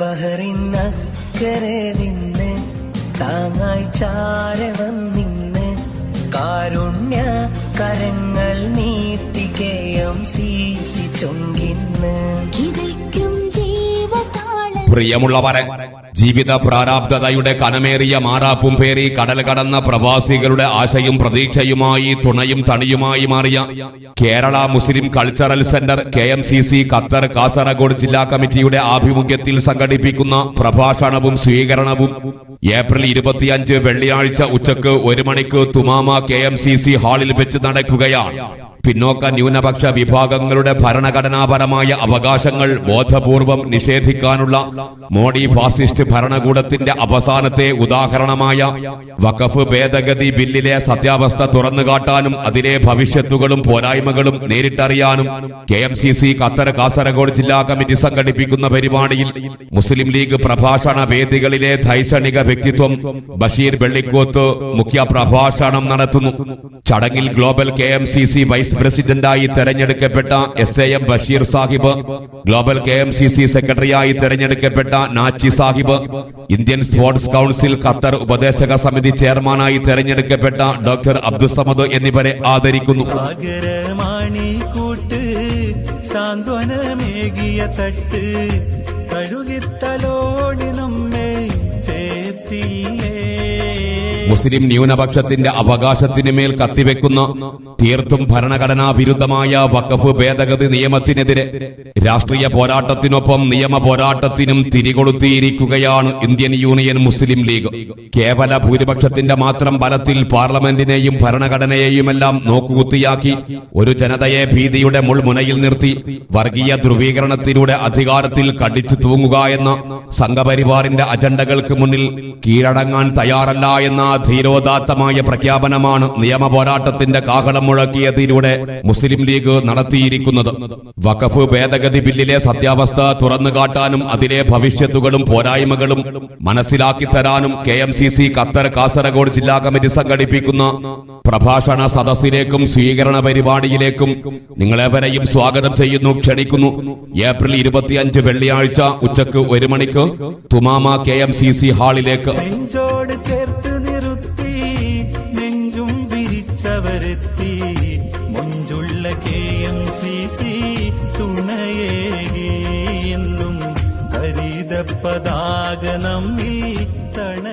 ബഹറിനക്കരെ നിന്ന് താങ്ങായി ചാരെ വന്നിന്ന്. കാരുണ്യ കരങ്ങൾ നീട്ടി കെ എം സി സി ചൊങ്കിന്ന്. പ്രിയമുള്ളവരെ ജീവിത പ്രാരാബ്ധതയുടെ കനമേറിയ മാറാപ്പും പേറി കടൽ കടന്ന പ്രവാസികളുടെ ആശയും പ്രതീക്ഷയുമായി തുണയും തണിയുമായി മാറിയ Kerala Muslim cultural centre K M C C Qatar Kasaragod ജില്ലാ കമ്മിറ്റിയുടെ ആഭിമുഖ്യത്തിൽ സംഘടിപ്പിക്കുന്ന പ്രഭാഷണവും സ്വീകരണവും ഏപ്രിൽ ഇരുപത്തിയഞ്ച് വെള്ളിയാഴ്ച ഉച്ചയ്ക്ക് ഒരു മണിക്ക് Thumama K M C C ഹാളിൽ വെച്ച് നടക്കുകയാണ്. പിന്നോക്ക ന്യൂനപക്ഷ വിഭാഗങ്ങളുടെ ഭരണഘടനാപരമായ അവകാശങ്ങൾ ബോധപൂർവം നിഷേധിക്കാനുള്ള മോഡി ഫാസിസ്റ്റ് ഭരണകൂടത്തിന്റെ അവസാനത്തെ ഉദാഹരണമായ വഖഫ് ഭേദഗതി ബില്ലിലെ സത്യാവസ്ഥ തുറന്നുകാട്ടാനും അതിലെ ഭവിഷ്യത്തുകളും പോരായ്മകളും നേരിട്ടറിയാനും K M C C Qatar Kasaragod ജില്ലാ കമ്മിറ്റി സംഘടിപ്പിക്കുന്ന പരിപാടിയിൽ മുസ്ലിം ലീഗ് പ്രഭാഷണ വേദികളിലെ ധൈഷണിക വ്യക്തിത്വം ബഷീർ വെള്ളിക്കോത്ത് മുഖ്യ പ്രഭാഷണം നടത്തുന്നു. ചടങ്ങിൽ global K M C C പ്രസിഡന്റായി തെരഞ്ഞെടുക്കപ്പെട്ട S A M Basheer Sahib global K M C C സെക്രട്ടറിയായി തെരഞ്ഞെടുക്കപ്പെട്ട Nachi Sahib Indian sports council Qatar ഉപദേശക സമിതി ചെയർമാനായി തെരഞ്ഞെടുക്കപ്പെട്ട ഡോക്ടർ അബ്ദുസമദ് എന്നിവരെ ആദരിക്കുന്നു. തട്ട് മുസ്ലിം ന്യൂനപക്ഷത്തിന്റെ അവകാശത്തിന് മേൽ കത്തിവെക്കുന്ന തീർത്തും ഭരണഘടനാ വിരുദ്ധമായ വഖഫ് ഭേദഗതി നിയമത്തിനെതിരെ രാഷ്ട്രീയ പോരാട്ടത്തിനൊപ്പം നിയമ പോരാട്ടത്തിനും തിരികൊളുത്തിയിരിക്കുകയാണ് ഇന്ത്യൻ യൂണിയൻ മുസ്ലിം ലീഗ്. കേവല ഭൂരിപക്ഷത്തിന്റെ മാത്രം ബലത്തിൽ പാർലമെന്റിനെയും ഭരണഘടനയെയുമെല്ലാം നോക്കുകുത്തിയാക്കി ഒരു ജനതയെ ഭീതിയുടെ മുൾമുനയിൽ നിർത്തി വർഗീയ ധ്രുവീകരണത്തിലൂടെ അധികാരത്തിൽ കടിച്ചു തൂങ്ങുക എന്ന സംഘപരിവാറിന്റെ അജണ്ടകൾക്ക് മുന്നിൽ കീഴടങ്ങാൻ തയ്യാറല്ല എന്ന ധീരോദാത്തമായ പ്രഖ്യാപനമാണ് നിയമ പോരാട്ടത്തിന്റെ കാഹളം മുഴക്കിയതിലൂടെ മുസ്ലിം ലീഗ് നടത്തിയിരിക്കുന്നത്. വഖഫ് ഭേദഗതി ബില്ലിലെ സത്യാവസ്ഥ തുറന്നു കാട്ടാനും അതിലെ ഭവിഷ്യത്തുകളും പോരായ്മകളും മനസ്സിലാക്കി തരാനും K M C C Qatar Kasaragod ജില്ലാ കമ്മിറ്റി സംഘടിപ്പിക്കുന്ന പ്രഭാഷണ സദസ്സിലേക്കും സ്വീകരണ പരിപാടിയിലേക്കും നിങ്ങളെവരെയും സ്വാഗതം ചെയ്യുന്നു ക്ഷണിക്കുന്നു. ഏപ്രിൽ ഇരുപത്തിയഞ്ച് വെള്ളിയാഴ്ച ഉച്ചയ്ക്ക് ഒരു മണിക്ക് Thumama K M C C ഹാളിലേക്ക്. ചേർത്ത് കെ എം സി സി തുണയേകി എന്നും ഹരിതപ്പതാക നമ്മിൽ തണ